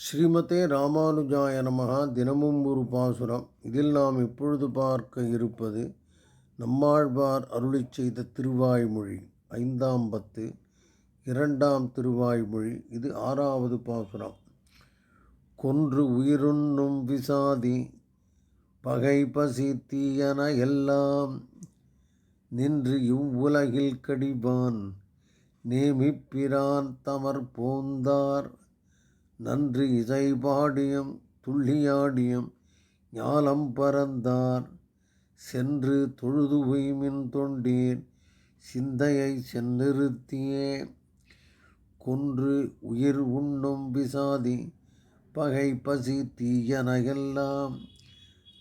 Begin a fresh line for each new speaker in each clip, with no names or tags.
ஸ்ரீமதே ராமானுஜாய நமகா தினமும் ஒரு பாசுரம். இதில் நாம் இப்பொழுது பார்க்க இருப்பது நம்மாழ்வார் அருளிச் செய்த திருவாய்மொழி ஐந்தாம் பத்து இரண்டாம் திருவாய்மொழி. இது ஆறாவது பாசுரம். கொன்று உயிருண்ணும் விசாதி பகை பசி தீயன எல்லாம் நின்று இவ்வுலகில் கடிபான் நேமிப்பிரான் தமர் போந்தார். நன்று இசை பாடியும் துள்ளியாடியும் ஞாலம் பறந்தார். சென்று தொழுது உய்மின் தொண்டீர். சிந்தையை சென்னிறுத்தியே கொன்று உயிர் உண்ணும் விசாதி. பகை பசி தீயனகெல்லாம்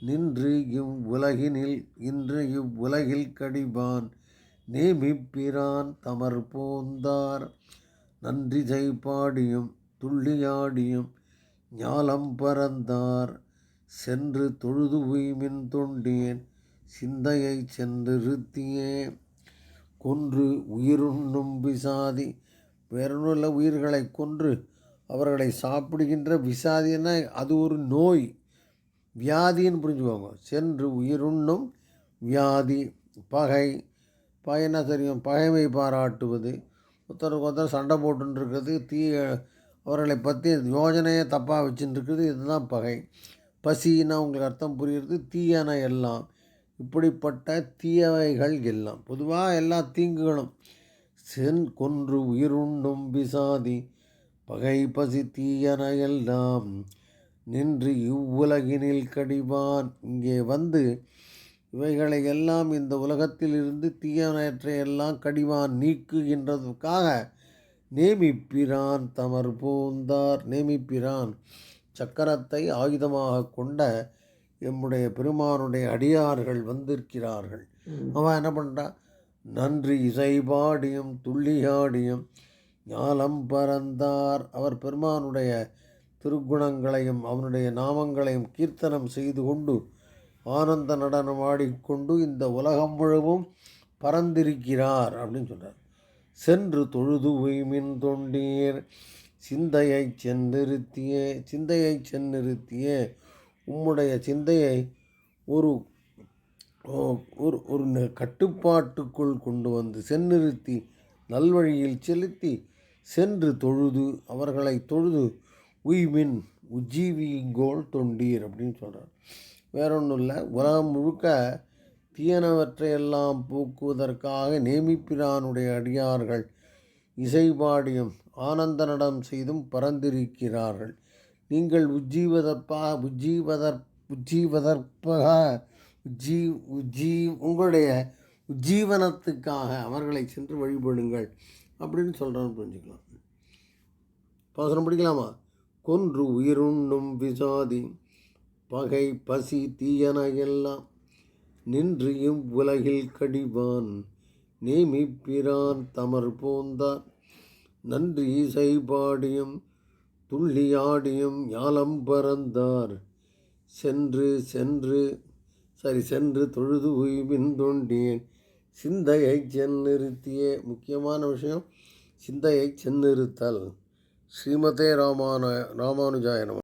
நின்று இவ்வுலகினில் இன்று இவ்வுலகில் கடிபான் நேமிப்பிரான் தமர் போந்தார். நன்றி பாடியும் துள்ளியாடியும் ஞாலம் பறந்தார். சென்று தொழுது உய்மின் தொண்டேன் சிந்தையை சென்றிருத்தியே கொன்று உயிருண்ணும் விசாதி வேறொன்றுள்ள உயிர்களை கொன்று அவர்களை சாப்பிடுகின்ற விசாதின்னா அது ஒரு நோய். வியாதின்னு புரிஞ்சுக்கோங்க. சென்று உயிருண்ணும் வியாதி பகை. பகைன்னா தெரியும்? பகைமை பாராட்டுவது. ஒருத்தருக்கு ஒருத்தர் சண்டை போட்டுருக்கிறது தீய தீ அவர்களை பற்றி யோஜனையே தப்பாக வச்சுன்னு இருக்குது இதுதான் பகை. பசின்னா உங்களுக்கு அர்த்தம் புரிகிறது தீயான எல்லாம். இப்படிப்பட்ட தீயவைகள் எல்லாம். பொதுவாக எல்லா தீங்குகளும். சென் கொன்று உயிருண்டும் விசாதி. பகை பசி தீயன எல்லாம் நின்று இவ்வுலகினில் கடிவான். இங்கே வந்து இவைகளை எல்லாம் இந்த உலகத்திலிருந்து தீயனற்றை எல்லாம் கடிவான் நீக்குகின்றதுக்காக நேமிப்பிரான் தமர் பூந்தார். நேமிப்பிரான் சக்கரத்தை ஆயுதமாக கொண்ட எம்முடைய பெருமானுடைய அடியார்கள் வந்திருக்கிறார்கள். அவன் என்ன பண்ணுறான் நன்றி இசைபாடியும் துள்ளியாடியும் ஞாலம் பறந்தார் அவர் பெருமானுடைய திருக்குணங்களையும் அவனுடைய நாமங்களையும் கீர்த்தனம் செய்து கொண்டு ஆனந்த நடனம் ஆடிக்கொண்டு இந்த உலகம் முழுவதும் பறந்திருக்கிறார் அப்படின்னு சொல்கிறார் சென்று தொழுது உய்மின் தொண்டீர். சிந்தையை சென்னிறுத்தியே சிந்தையை சென்னிறுத்தியே உம்முடைய சிந்தையை ஒரு ஒரு ஒரு கட்டுப்பாட்டுக்குள் கொண்டு வந்து சென்னிறுத்தி நல்வழியில் செலுத்தி சென்று தொழுது அவர்களை தொழுது உய்மின் உஜ்ஜீவிங்கோள் தொண்டீர் அப்படின்னு சொல்கிறார் வேற ஒன்றும் இல்லை உலகம் முழுக்க தீயனவற்றையெல்லாம் போக்குவதற்காக நேமிப்பிரானுடைய அடியார்கள். இசைபாடியும் ஆனந்த நடம் செய்தும் பறந்திருக்கிறார்கள் நீங்கள் உஜ்ஜீவதற்பா உஜ்ஜீவதற் உஜ்ஜீவதற்பாக உஜ்ஜீ உஜ்ஜீ உங்களுடைய உஜ்ஜீவனத்துக்காக அவர்களை சென்று வழிபடுங்கள் அப்படின்னு சொல்கிறான்னு புரிஞ்சுக்கலாம். பாசனம் படிக்கலாமா? கொன்று உயிருண்ணும் விசாதி பகை பசி தீயன எல்லாம் நின்று இவ்வுலகில் கடிவான் நேமிப்பிரான் தமர் போந்தார் நன்றி இசை பாடியும் துள்ளியாடியும் ஞாலம் பறந்தார். சென்று சென்று சரி சென்று தொழுது உய்வின் தோண்டியேன் சிந்தையை சென்னிறுத்திய முக்கியமான விஷயம் சிந்தையை சென்னிறுத்தல் ஸ்ரீமதே ராமான ராமானுஜாயனம்